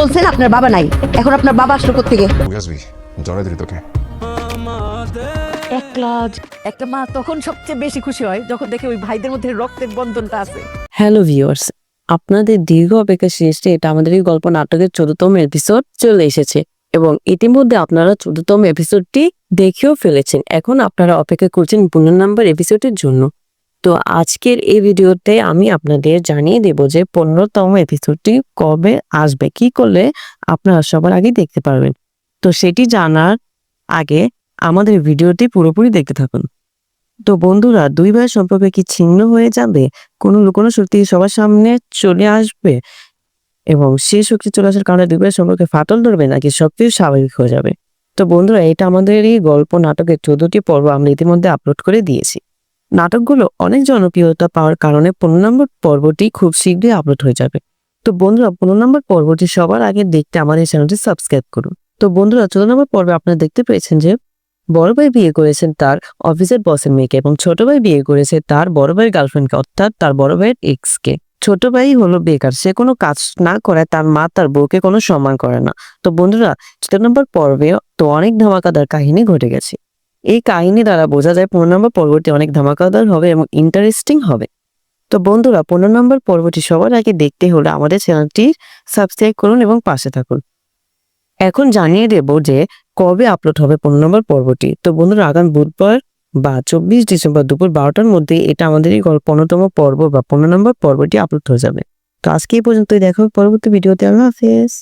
বলছেন আপনার বাবা নাই। এখন আপনার বাবা আসলো থেকে বুঝবি জড়াই দিলি তোকে। একলা একটা মা তখন সবচেয়ে বেশি খুশি হয় যখন দেখে ওই ভাইদের মধ্যে রক্তের বন্ধনটা আছে। হ্যালো ভিউয়ার্স আপনাদের দীর্ঘ অপেক্ষা শেষে এটা আমাদের এই গল্প নাটকের চতুর্থম এপিসোড চলে এসেছে এবং ইতিমধ্যে আপনারা চতুর্থম এপিসোডটি দেখেও ফেলেছেন। এখন আপনারা অপেক্ষা করছেন পনেরো নম্বর এপিসোডের জন্য। তো আজকের এই ভিডিওতে আমি আপনাদের জানিয়ে দেব যে পনেরোতম এপিসোডটি কবে আসবে, কি করলে আপনারা সবার আগে দেখতে পারবেন। তো সেটি জানার আগে আমাদের ভিডিওটি পুরোপুরি দেখতে থাকুন। তো বন্ধুরা, দুই ভাই সম্পর্কে কি ছিন্ন হয়ে যাবে? কোনো লুকোনো শক্তি সবার সামনে চলে আসবে? এবং সেই শক্তি চলে আসার কারণে দুই ভাই সম্পর্কে ফাটল ধরবে নাকি সবকিছু স্বাভাবিক হয়ে যাবে? তো বন্ধুরা, এটা আমাদের এই গল্প, নাটকের চোদ্দটি পর্ব আমরা ইতিমধ্যে আপলোড করে দিয়েছি। নাটকগুলো অনেক জনপ্রিয়তা পাওয়ার কারণে পনেরো নম্বর পর্বটি খুব শীঘ্রই আপলোড হয়ে যাবে। তো বন্ধুরা, পনেরো নম্বর পর্বটি সবার আগে দেখতে আমাদের চ্যানেলটি সাবস্ক্রাইব করুন। তো বন্ধুরা, চোদ্দ নম্বর পর্বে আপনারা দেখতে পেয়েছেন যে, বড় ভাই বিয়ে করেছেন তার অফিসের বসের মেয়েকে এবং ছোট ভাই বিয়ে করেছে তার বড় ভাইয়ের গার্লফ্রেন্ডকে অর্থাৎ তার বড় ভাইয়ের এক্স কে ছোট ভাই হলো বেকার, সে কোনো কাজ না করে, তার মা তার বউকে কোনো সম্মান করে না। তো বন্ধুরা, চোদ্দ নম্বর পর্বে তো অনেক ধামাকাদার কাহিনী ঘটে গেছে। এই কাহিনী দ্বারা বোঝা যায় পনেরো নম্বর পর্বটি অনেক ধামাকাদার হবে এবং ইন্টারেস্টিং হবে। তো বন্ধুরা, পনেরো নম্বর পর্বটি সবার আগে দেখতে হলে আমাদের চ্যানেলটি সাবস্ক্রাইব করুন এবং পাশে থাকুন। এখন জানিয়ে দেব যে কবে আপলোড হবে পনেরো নম্বর পর্বটি। তো বন্ধুরা, আগামী বুধবার বা চব্বিশ ডিসেম্বর দুপুর বারোটার মধ্যে এটা আমাদের এই পনেরোতম পর্ব বা পনেরো নম্বর পর্বটি আপলোড হয়ে যাবে। তো আজকে এই পর্যন্তই। দেখা হবে পরবর্তী ভিডিওতে আল্লাহ হাফেজ।